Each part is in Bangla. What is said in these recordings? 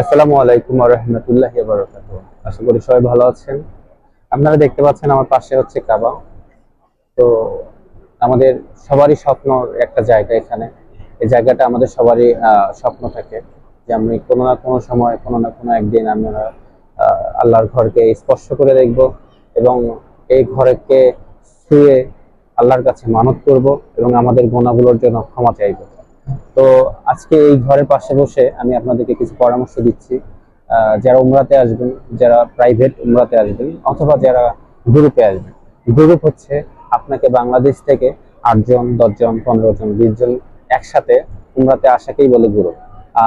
আসসালামু আলাইকুম বারকাত আশা করি সবাই ভালো আছেন। আপনারা দেখতে পাচ্ছেন আমার পাশে হচ্ছে কাবা। তো আমাদের সবারই একটা জায়গা এখানে। এই জায়গাটা আমাদের সবারই স্বপ্ন থাকে যে আমি কোনো না কোনো সময়, কোনো না কোনো একদিন আমরা আল্লাহর ঘরকে স্পর্শ করে দেখব এবং এই ঘরকে ছুঁয়ে আল্লাহর কাছে মানত করব এবং আমাদের গোনাগুলোর জন্য ক্ষমা চাইব। তো আজকে এই ঘরের পাশে বসে আমি আপনাদেরকে কিছু পরামর্শ দিচ্ছি। যারা উমরাতে আসবেন, যারা প্রাইভেট উমরাতে আসবেন, অথবা যারা গ্রুপে আসবেন। গ্রুপ হচ্ছে আপনাকে বাংলাদেশ থেকে আটজন, দশজন পনেরো জন বিশ জন একসাথে উমরাতে আসাকেই বলে গ্রুপ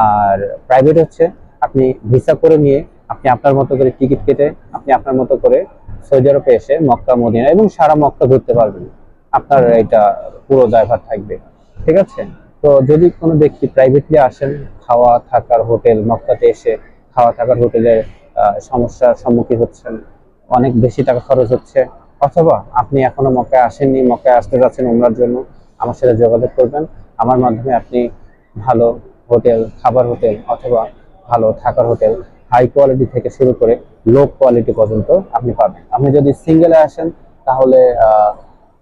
আর প্রাইভেট হচ্ছে আপনি ভিসা করে নিয়ে আপনি আপনার মতো করে টিকিট কেটে আপনি আপনার মতো করে সৌদি আরবে এসে মক্কা, মদিনা এবং সারা মক্কা ঘুরতে পারবেন। আপনার এটা পুরো ড্রাইভার থাকবে। ঠিক আছে? তো যদি কোনো ব্যক্তি প্রাইভেটলি আসেন খাওয়া থাকার হোটেল মক্কাতে এসে খাওয়া থাকার হোটেলের আহ, সমস্যার সম্মুখীন হচ্ছেন অনেক বেশি টাকা খরচ হচ্ছে অথবা আপনি এখনও মক্কায় আসেননি মক্কায় আসতে যাচ্ছেন উমরার জন্য আমার সাথে যোগাযোগ করবেন। আমার মাধ্যমে আপনি ভালো হোটেল খাবার হোটেল অথবা ভালো থাকার হোটেল হাই কোয়ালিটি থেকে শুরু করে লো কোয়ালিটি পর্যন্ত আপনি পাবেন। আপনি যদি সিঙ্গেলে আসেন তাহলে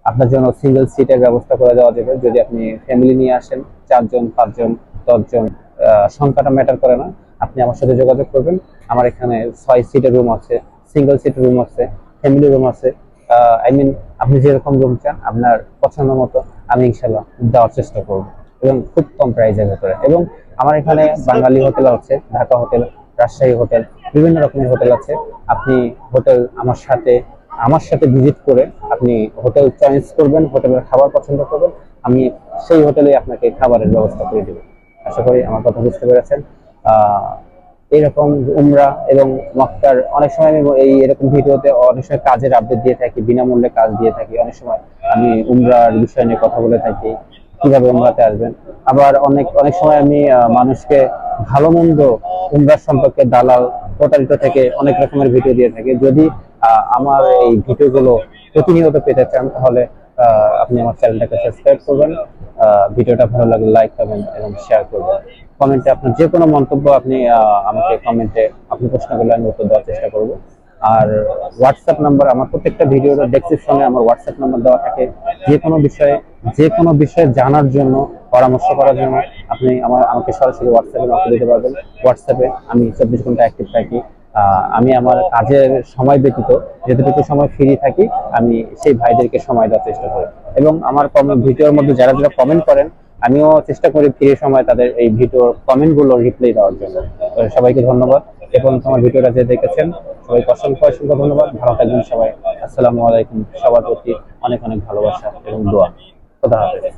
আপনার জন্য সিঙ্গেল সিটের ব্যবস্থা করে দেওয়া যাবে। যদি আপনি ফ্যামিলি নিয়ে আসেন, চারজন, পাঁচজন, দশজন সংখ্যাটা ম্যাটার করে না। আপনি আমার সাথে যোগাযোগ করবেন। আমার এখানে ছয় সিটের রুম আছে সিঙ্গেল সিটের রুম আছে ফ্যামিলি রুম আছে। আই মিন আপনি যেরকম রুম চান, আপনার পছন্দ মতো, আমি ইনশাল্লাহ দেওয়ার চেষ্টা করব। এবং খুব কম প্রাইসের ভেতরে। এবং আমার এখানে বাঙালি হোটেল আছে, ঢাকা হোটেল রাজশাহী হোটেল বিভিন্ন রকমের হোটেল আছে। আপনি হোটেল আমার সাথে আমার সাথে ভিজিট করে আপনি হোটেল চয়েস করবেন হোটেলের খাবার পছন্দ করবেন আমি সেই হোটেলে আপনাকে খাবারের ব্যবস্থা করে দেবো। আশা করি আমার কথা বুঝতে পেরেছেন। আহ, এইরকম উমরা এবং মক্কার অনেক সময় আমি এই এরকম ভিডিওতে অনেক সময় কাজের আপডেট দিয়ে থাকি বিনামূল্যে কাজ দিয়ে থাকি। অনেক সময় আমি উমরার বিষয় নিয়ে কথা বলে থাকি কীভাবে উমরাতে আসবেন। আবার অনেক অনেক সময় আমি মানুষকে ভালো মন্দ উমরার সম্পর্কে দালাল প্রতারিত থেকে অনেক রকমের ভিডিও দিয়ে থাকি। যদি আমার এই ভিডিওগুলো প্রতিনিয়ত পেতে চান, তাহলে আপনি আমার চ্যানেলটাকে সাবস্ক্রাইব করবেন। ভিডিওটা ভালো লাগলে লাইক করবেন এবং শেয়ার করবেন। কমেন্টে আপনার যে কোনো মন্তব্য আপনি আমাকে কমেন্টে আপনি প্রশ্ন করলে আমি উত্তর দেওয়ার চেষ্টা করব। আর হোয়াটসঅ্যাপ নাম্বার আমার প্রত্যেকটা ভিডিওর ডেসক্রিপশনে আমার হোয়াটসঅ্যাপ নাম্বার দেওয়া থাকে। যে কোনো বিষয়ে, যে কোনো বিষয়ে জানার জন্য, পরামর্শ করার জন্য আপনি আমার, আমাকে সরাসরি হোয়াটসঅ্যাপে নক দিতে পারবেন। হোয়াটসঅ্যাপে আমি চব্বিশ ঘণ্টা অ্যাক্টিভ থাকি। আমি আমার কাজের সময় ব্যতীত যেটুকু সময় ফ্রি থাকি, আমি সেই ভাইদেরকে সময় দেওয়ার চেষ্টা করি। এবং আমার কমেন্ট ভিডিওর মধ্যে যারা যারা কমেন্ট করেন, আমিও চেষ্টা করি ফ্রি সময় তাদের এই ভিডিওর কমেন্টগুলো রিপ্লাই দেওয়ার জন্য। সবাইকে ধন্যবাদ। এবং তোমার ভিডিওটা যে দেখেছেন, সবাইকে অসংখ্য অসংখ্য ধন্যবাদ। ভালো থাকবেন সবাই। আসসালামু আলাইকুম। সবার প্রতি অনেক অনেক ভালোবাসা এবং দোয়া। খোদা হাফেজ।